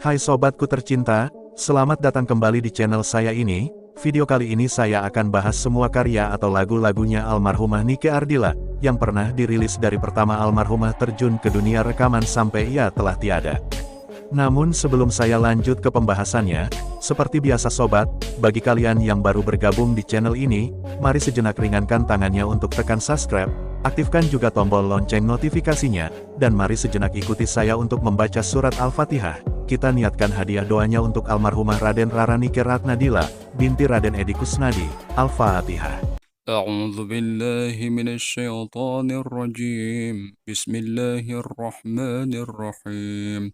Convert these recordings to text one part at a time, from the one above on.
Hai sobatku tercinta, selamat datang kembali di channel saya ini. Video kali ini saya akan bahas semua karya atau lagu-lagunya almarhumah Nike Ardila, yang pernah dirilis dari pertama almarhumah terjun ke dunia rekaman sampai ia telah tiada. Namun sebelum saya lanjut ke pembahasannya, seperti biasa sobat, bagi kalian yang baru bergabung di channel ini, mari sejenak ringankan tangannya untuk tekan subscribe, aktifkan juga tombol lonceng notifikasinya, dan mari sejenak ikuti saya untuk membaca surat Al-Fatihah. Kita niatkan hadiah doanya untuk almarhumah Raden Raranike Ratnadila, binti Raden Edi Kusnadi. Al-Fatihah. أعوذ بالله من الشيطان الرجيم بسم الله الرحمن الرحيم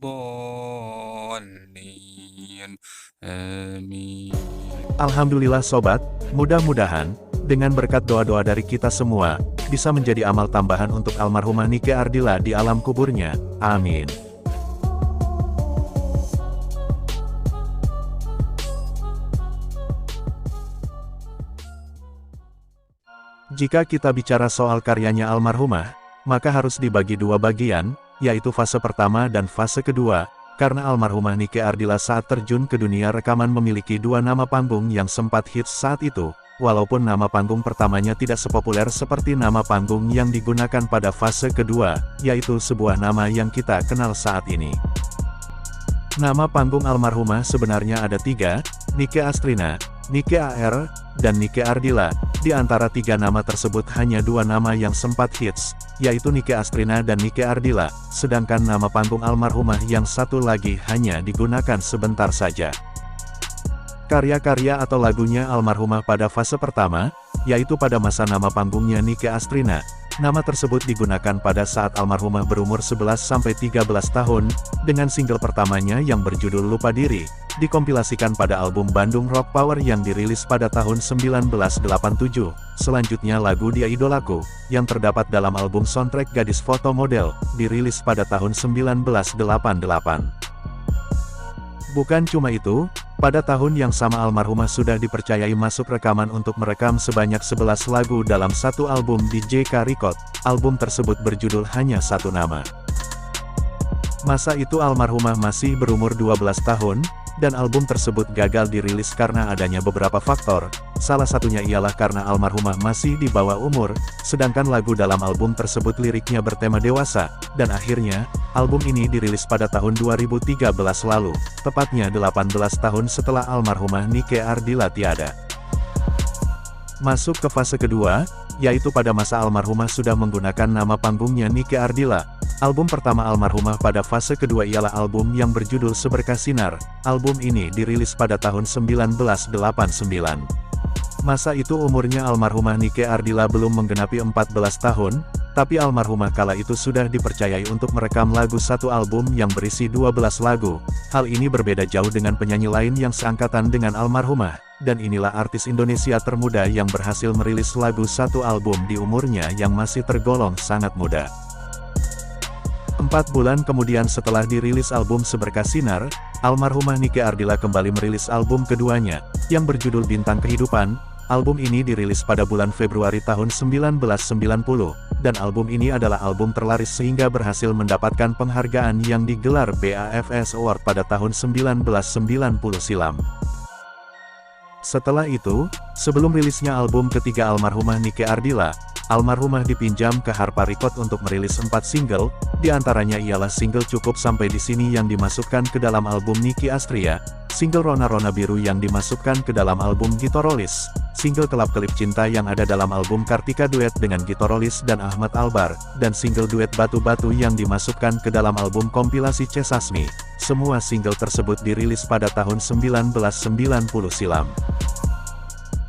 الضالين آمين Alhamdulillah sobat, mudah-mudahan, dengan berkat doa-doa dari kita semua, bisa menjadi amal tambahan untuk almarhumah Nike Ardila di alam kuburnya. Amin. Jika kita bicara soal karyanya almarhumah, maka harus dibagi dua bagian, yaitu fase pertama dan fase kedua, karena almarhumah Nike Ardila saat terjun ke dunia rekaman memiliki dua nama panggung yang sempat hits saat itu, walaupun nama panggung pertamanya tidak sepopuler seperti nama panggung yang digunakan pada fase kedua, yaitu sebuah nama yang kita kenal saat ini. Nama panggung almarhumah sebenarnya ada tiga, Nike Astrina, Nike AR, dan Nike Ardila. Di antara tiga nama tersebut hanya dua nama yang sempat hits, yaitu Nike Astrina dan Nike Ardila, sedangkan nama panggung almarhumah yang satu lagi hanya digunakan sebentar saja. Karya-karya atau lagunya almarhumah pada fase pertama, yaitu pada masa nama panggungnya Nike Astrina, Nama tersebut digunakan pada saat almarhumah berumur 11-13 tahun, dengan single pertamanya yang berjudul Lupa Diri, dikompilasikan pada album Bandung Rock Power yang dirilis pada tahun 1987. Selanjutnya lagu Dia Idolaku, yang terdapat dalam album soundtrack Gadis Foto Model, dirilis pada tahun 1988. Bukan cuma itu, pada tahun yang sama almarhumah sudah dipercayai masuk rekaman untuk merekam sebanyak 11 lagu dalam satu album di JK Record. Album tersebut berjudul hanya satu nama. Masa itu almarhumah masih berumur 12 tahun, dan album tersebut gagal dirilis karena adanya beberapa faktor, salah satunya ialah karena almarhumah masih di bawah umur, sedangkan lagu dalam album tersebut liriknya bertema dewasa, dan akhirnya, album ini dirilis pada tahun 2013 lalu, tepatnya 18 tahun setelah almarhumah Nike Ardila tiada. Masuk ke fase kedua, yaitu pada masa almarhumah sudah menggunakan nama panggungnya Nike Ardila, Album pertama almarhumah pada fase kedua ialah album yang berjudul Seberkas Sinar. Album ini dirilis pada tahun 1989. Masa itu umurnya almarhumah Nike Ardila belum menggenapi 14 tahun, tapi almarhumah kala itu sudah dipercayai untuk merekam lagu satu album yang berisi 12 lagu. Hal ini berbeda jauh dengan penyanyi lain yang seangkatan dengan almarhumah, dan inilah artis Indonesia termuda yang berhasil merilis lagu satu album di umurnya yang masih tergolong sangat muda. Empat bulan kemudian setelah dirilis album Seberkas Sinar, almarhumah Nike Ardila kembali merilis album keduanya, yang berjudul Bintang Kehidupan. Album ini dirilis pada bulan Februari tahun 1990, dan album ini adalah album terlaris sehingga berhasil mendapatkan penghargaan yang digelar BAFS Award pada tahun 1990 silam. Setelah itu, sebelum rilisnya album ketiga almarhumah Nike Ardila, almarhumah dipinjam ke Harpa Record untuk merilis empat single, di antaranya ialah single Cukup Sampai di Sini yang dimasukkan ke dalam album Niki Astria, single Rona Rona Biru yang dimasukkan ke dalam album Gitorolis, single Kelap Kelip Cinta yang ada dalam album Kartika Duet dengan Gitorolis dan Ahmad Albar, dan single duet Batu Batu yang dimasukkan ke dalam album kompilasi Cesasmi. Semua single tersebut dirilis pada tahun 1990 silam.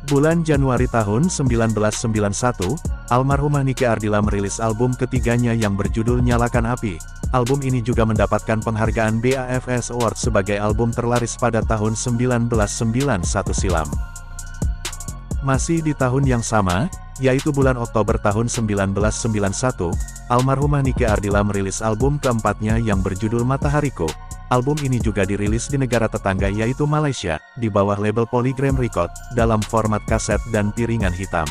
Bulan Januari tahun 1991, almarhumah Nike Ardila merilis album ketiganya yang berjudul Nyalakan Api. Album ini juga mendapatkan penghargaan BAFS Award sebagai album terlaris pada tahun 1991 silam. Masih di tahun yang sama, yaitu bulan Oktober tahun 1991, almarhumah Nike Ardila merilis album keempatnya yang berjudul Matahariku. Album ini juga dirilis di negara tetangga yaitu Malaysia, di bawah label Polygram Record, dalam format kaset dan piringan hitam.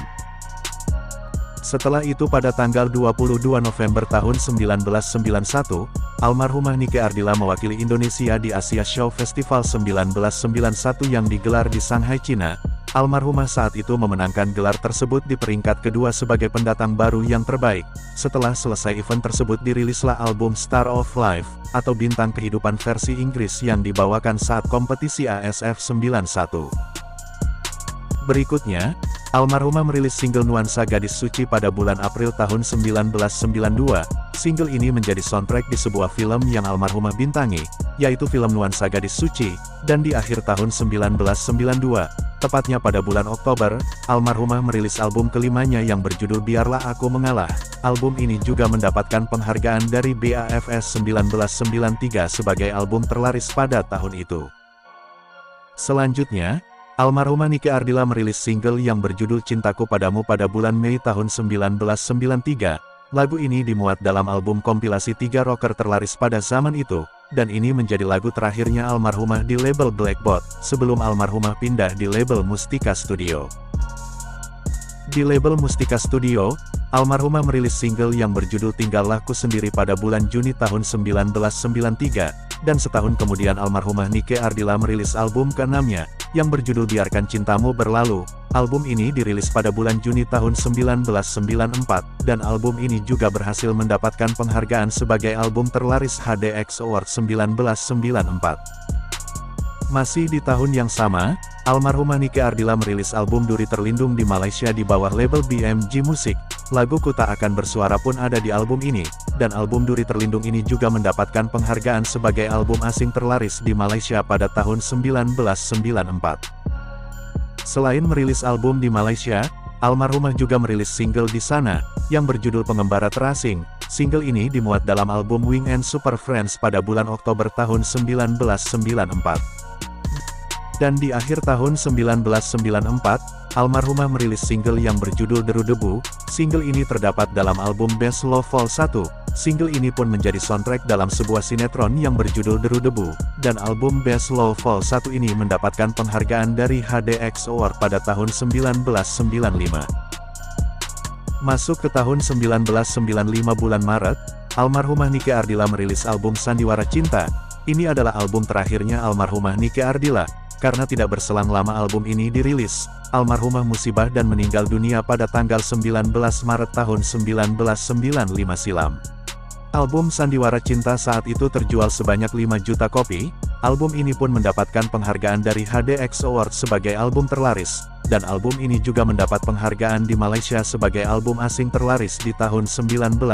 Setelah itu pada tanggal 22 November tahun 1991, almarhumah Nike Ardila mewakili Indonesia di Asia Show Festival 1991 yang digelar di Shanghai, China, Almarhumah saat itu memenangkan gelar tersebut di peringkat kedua sebagai pendatang baru yang terbaik. Setelah selesai event tersebut dirilislah album Star of Life, atau Bintang Kehidupan versi Inggris yang dibawakan saat kompetisi ASF 91. Berikutnya, almarhumah merilis single Nuansa Gadis Suci pada bulan April tahun 1992. Single ini menjadi soundtrack di sebuah film yang almarhumah bintangi, yaitu film Nuansa Gadis Suci, dan di akhir tahun 1992, Tepatnya pada bulan Oktober, almarhumah merilis album kelimanya yang berjudul Biarlah Aku Mengalah. Album ini juga mendapatkan penghargaan dari BAFS 1993 sebagai album terlaris pada tahun itu. Selanjutnya, almarhumah Nike Ardila merilis single yang berjudul Cintaku Padamu pada bulan Mei tahun 1993. Lagu ini dimuat dalam album kompilasi tiga rocker terlaris pada zaman itu, dan ini menjadi lagu terakhirnya almarhumah di label Blackbot, sebelum almarhumah pindah di label Mustika Studio. Di label Mustika Studio, almarhumah merilis single yang berjudul Tinggallah Sendiri pada bulan Juni tahun 1993, dan setahun kemudian almarhumah Nike Ardila merilis album keenamnya, yang berjudul Biarkan Cintamu Berlalu. Album ini dirilis pada bulan Juni tahun 1994, dan album ini juga berhasil mendapatkan penghargaan sebagai album terlaris HDX Award 1994. Masih di tahun yang sama, almarhumah Nike Ardila merilis album Duri Terlindung di Malaysia di bawah label BMG Music. Lagu Ku Tak Akan Bersuara pun ada di album ini, dan album Duri Terlindung ini juga mendapatkan penghargaan sebagai album asing terlaris di Malaysia pada tahun 1994. Selain merilis album di Malaysia, almarhumah juga merilis single di sana, yang berjudul Pengembara Terasing. Single ini dimuat dalam album Wing and Super Friends pada bulan Oktober tahun 1994 dan di akhir tahun 1994, almarhumah merilis single yang berjudul Deru Debu, single ini terdapat dalam album Best Love Fall 1, single ini pun menjadi soundtrack dalam sebuah sinetron yang berjudul Deru Debu, dan album Best Love Fall 1 ini mendapatkan penghargaan dari HDX Award pada tahun 1995. Masuk ke tahun 1995 bulan Maret, almarhumah Nike Ardila merilis album Sandiwara Cinta, ini adalah album terakhirnya almarhumah Nike Ardila, karena tidak berselang lama album ini dirilis, almarhumah musibah dan meninggal dunia pada tanggal 19 Maret tahun 1995 silam. Album Sandiwara Cinta saat itu terjual sebanyak 5 juta kopi, album ini pun mendapatkan penghargaan dari HDX Award sebagai album terlaris, dan album ini juga mendapat penghargaan di Malaysia sebagai album asing terlaris di tahun 1995.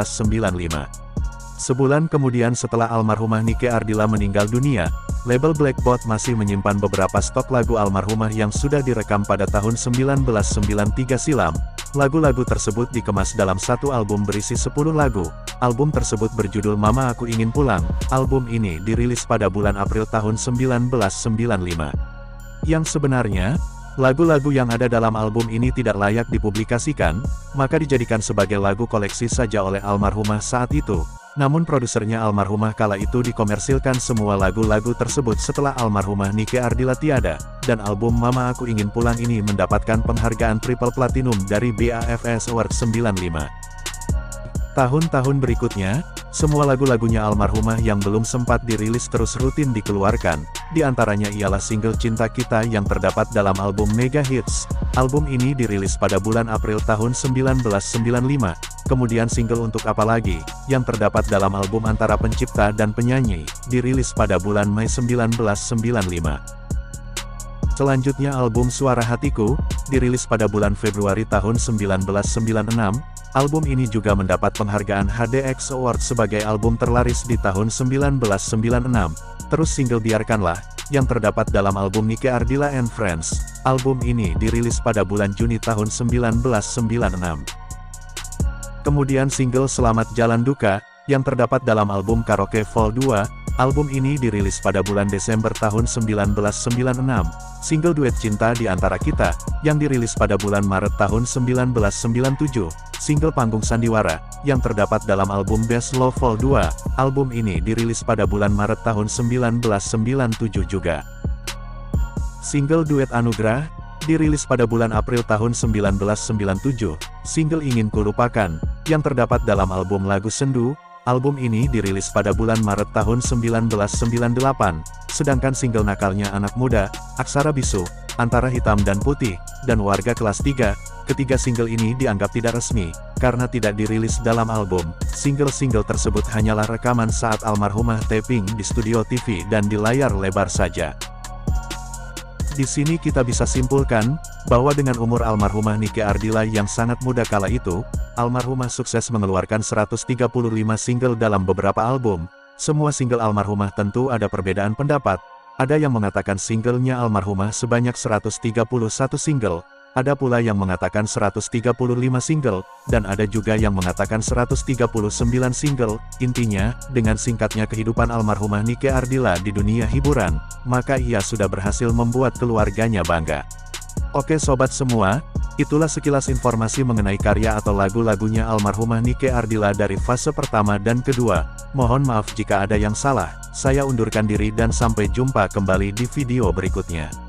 Sebulan kemudian setelah almarhumah Nike Ardila meninggal dunia, label Blackbot masih menyimpan beberapa stok lagu almarhumah yang sudah direkam pada tahun 1993 silam. Lagu-lagu tersebut dikemas dalam satu album berisi 10 lagu. Album tersebut berjudul Mama Aku Ingin Pulang. Album ini dirilis pada bulan April tahun 1995. Yang sebenarnya, Lagu-lagu yang ada dalam album ini tidak layak dipublikasikan, maka dijadikan sebagai lagu koleksi saja oleh almarhumah saat itu. Namun produsernya almarhumah kala itu dikomersilkan semua lagu-lagu tersebut setelah almarhumah Nike Ardila tiada, dan album Mama Aku Ingin Pulang ini mendapatkan penghargaan triple platinum dari BAFS Award 95. Tahun-tahun berikutnya, semua lagu-lagunya almarhumah yang belum sempat dirilis terus rutin dikeluarkan, di antaranya ialah single Cinta Kita yang terdapat dalam album Mega Hits. Album ini dirilis pada bulan April tahun 1995, Kemudian single Untuk Apa Lagi, yang terdapat dalam album antara pencipta dan penyanyi, dirilis pada bulan Mei 1995. Selanjutnya album Suara Hatiku, dirilis pada bulan Februari tahun 1996, album ini juga mendapat penghargaan HDX Award sebagai album terlaris di tahun 1996. Terus single Biarkanlah, yang terdapat dalam album Nike Ardila and Friends. Album ini dirilis pada bulan Juni tahun 1996. Kemudian single Selamat Jalan Duka, yang terdapat dalam album Karaoke Vol 2, Album ini dirilis pada bulan Desember tahun 1996. Single duet Cinta di Antara Kita, yang dirilis pada bulan Maret tahun 1997. Single panggung Sandiwara, yang terdapat dalam album Best Love Vol 2. Album ini dirilis pada bulan Maret tahun 1997 juga. Single duet Anugerah, dirilis pada bulan April tahun 1997. Single Ingin Kulupakan, yang terdapat dalam album lagu Sendu, Album ini dirilis pada bulan Maret tahun 1998, sedangkan single nakalnya anak muda, Aksara Bisu, antara hitam dan putih, dan warga kelas 3, ketiga single ini dianggap tidak resmi, karena tidak dirilis dalam album. Single-single tersebut hanyalah rekaman saat almarhumah taping di studio TV dan di layar lebar saja. Di sini kita bisa simpulkan, bahwa dengan umur almarhumah Nike Ardila yang sangat muda kala itu, almarhumah sukses mengeluarkan 135 single dalam beberapa album. Semua single almarhumah tentu ada perbedaan pendapat, ada yang mengatakan singlenya almarhumah sebanyak 131 single, ada pula yang mengatakan 135 single, dan ada juga yang mengatakan 139 single. Intinya, dengan singkatnya kehidupan almarhumah Nike Ardila di dunia hiburan, maka ia sudah berhasil membuat keluarganya bangga. Oke sobat semua, itulah sekilas informasi mengenai karya atau lagu-lagunya almarhumah Nike Ardila dari fase pertama dan kedua. Mohon maaf jika ada yang salah, saya undurkan diri dan sampai jumpa kembali di video berikutnya.